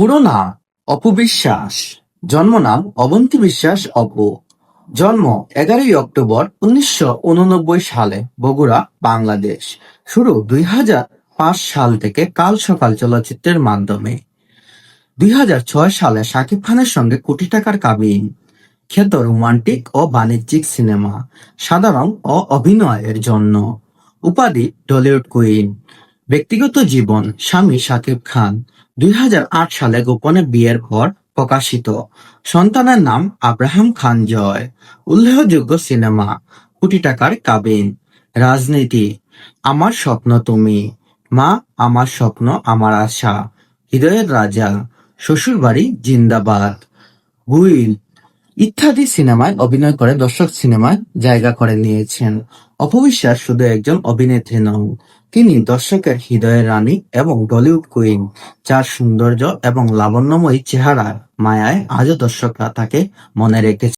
পুরো নাম অপু বিশ্বাস জন্ম নাম অবন্তী বিশ্বাস অপু। জন্ম এগারোই অক্টোবর উনিশশো উননব্বই সালে বগুড়া, বাংলাদেশ। শুরু দুই হাজার পাঁচ সাল থেকে কাল সকাল চলচ্চিত্রের মাধ্যমে। দুই হাজার ছয় সালে শাকিব খানের সঙ্গে কোটি টাকার কাবিন খ্যাত রোমান্টিক ও বাণিজ্যিক সিনেমা, সাধারণ ও অভিনয়ের জন্য। উপাধি টলিউড কুইন। ব্যক্তিগত জীবন, স্বামী শাকিব খান, দুই সালে গোপনে বিয়ের পর প্রকাশিত। সন্তানের নাম আব্রাহাম খান জয়। উল্লেখযোগ্য সিনেমা, কোটি টাকার কাবিন। রাজনীতি, আমার স্বপ্ন তুমি। মা, আমার স্বপ্ন, আমার আশা। হৃদয়ের রাজা, শ্বশুরবাড়ি, জিন্দাবাদ। গুইল ইত্যাদি সিনেমায় অভিনয় করে, দর্শক সিনেমায় জায়গা করে নিয়েছেন। অপবিশ্বাস শুধু একজন অভিনেত্রী নন, তিনি দর্শকের হৃদয়ের রানী এবং ডলিউড কুইন যার সৌন্দর্য এবং লাবণ্যময়ী চেহারার মায়ায় আজও দর্শকরা তাকে মনে রেখেছে।